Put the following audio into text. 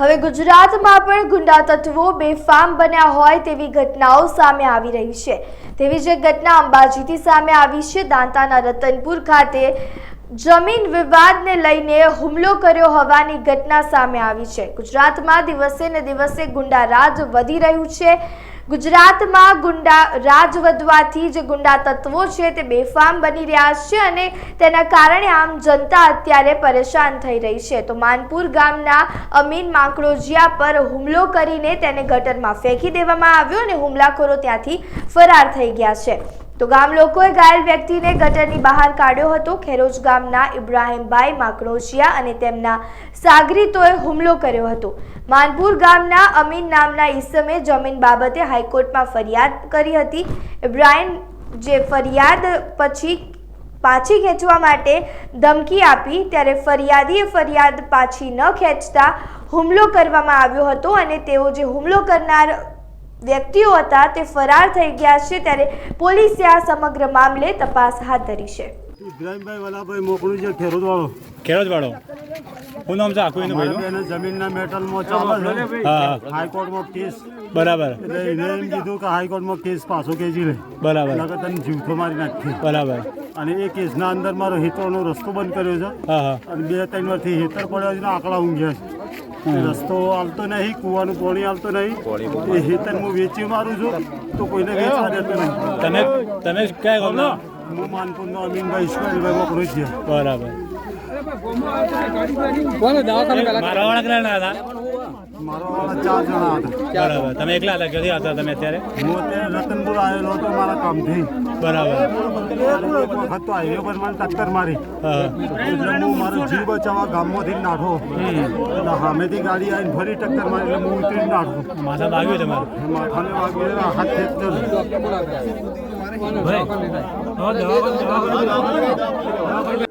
હવે ગુજરાતમાં પણ ગુંડા તત્વો બેફામ બન્યા હોય તેવી ઘટનાઓ સામે આવી રહી છે. તેવી જ ઘટના અંબાજીથી સામે આવી છે. દાંતાના રતનપુર ખાતે જમીન વિવાદને લઈને હુમલો કર્યો હોવાની ઘટના સામે આવી છે. ગુજરાતમાં દિવસે ને દિવસે ગુંડા રાજ વધી રહ્યું છે. ગુજરાતમાં ગુંડા રાજ વધવાથી જે ગુંડા તત્વો છે તે બેફામ બની રહ્યા છે અને તેના કારણે આમ જનતા અત્યારે પરેશાન થઈ રહી છે. તો માનપુર ગામના અમીન માંકડોજિયા પર હુમલો કરીને તેને ગટરમાં ફેંકી દેવામાં આવ્યો અને હુમલાખોરો ત્યાંથી ફરાર થઈ ગયા છે. તો ગામ લોકોએ ઘાયલ વ્યક્તિને ગટરની બહાર કાઢ્યો હતો. ખેરોજ ગામના ઇબ્રાહીમભાઈ માકડોશિયા અને તેમના સાગરીતોએ હુમલો કર્યો હતો. માનપુર ગામના અમીન નામના ઈસમે જમીન બાબતે હાઈકોર્ટમાં ફરિયાદ કરી હતી. ઇબ્રાહીમ જે ફરિયાદ પછી પાછી ખેંચવા માટે ધમકી આપી, ત્યારે ફરિયાદીએ ફરિયાદ પાછી ન ખેંચતા હુમલો કરવામાં આવ્યો હતો અને તેઓ જે હુમલો કરનાર વ્યક્તિઓ હતા તે ફરાર થઈ ગયા છે ત્યારે પોલીસે આ સમગ્ર મામલે તપાસ હાથ ધરી છે. ઇબ્રાહીમભાઈ વાલાભાઈ મોકલું છે ખેડૂત વાળો ખેડૂત વાળો હું નામ છે આખું એનું મારા જમીનના મેટલમાં ચાલે છે હાઈકોર્ટમાં કેસ. બરાબર. એટલે એને એમ કીધું કે હાઈકોર્ટમાં કેસ પાછો કેજી લે. બરાબર. નકર તને જીવતો મારી નાખી બરાબર. અને એ કેસના અંદર મારો હેતરનો રસ્તો બંધ કર્યો છે. હા હા. અને બે ત્રણ વર્ષથી હેતર પડ્યો છે ને આંકડા ઊંઘ્યા છે. રસ્તો આવતો નહીં કૂવાનું પાણી આવતો નહીં. એ હેતર હું વેચી મારું છું તો કોઈને વેચવા દેતો નહીં. તમે તમે ક્યાં ગામના હું માનપુરનો અમીનભાઈ ઈશ્વરભાઈ છે. બરાબર. મારા વાળા કેટલા હતા. મારો વાળા ચાર જણા હતા. બરાબર. તમે એકલા હતા? ક્યાંથી હતા તમે અત્યારે? હું અત્યારે રતનપુર આવેલો હતો મારા કામથી. બરાબર. એક વખત તો હાઈવે પર મને ટક્કર મારી. હા. એટલે હું મારો જીવ બચાવવા ગામમાંથી નાઠો. એટલે સામેથી ગાડી આવીને ફરી ટક્કર મારી એટલે હું ઉતરીને નાઠો. માથા વાગ્યું તમારું? માથાને વાગ્યું હાથ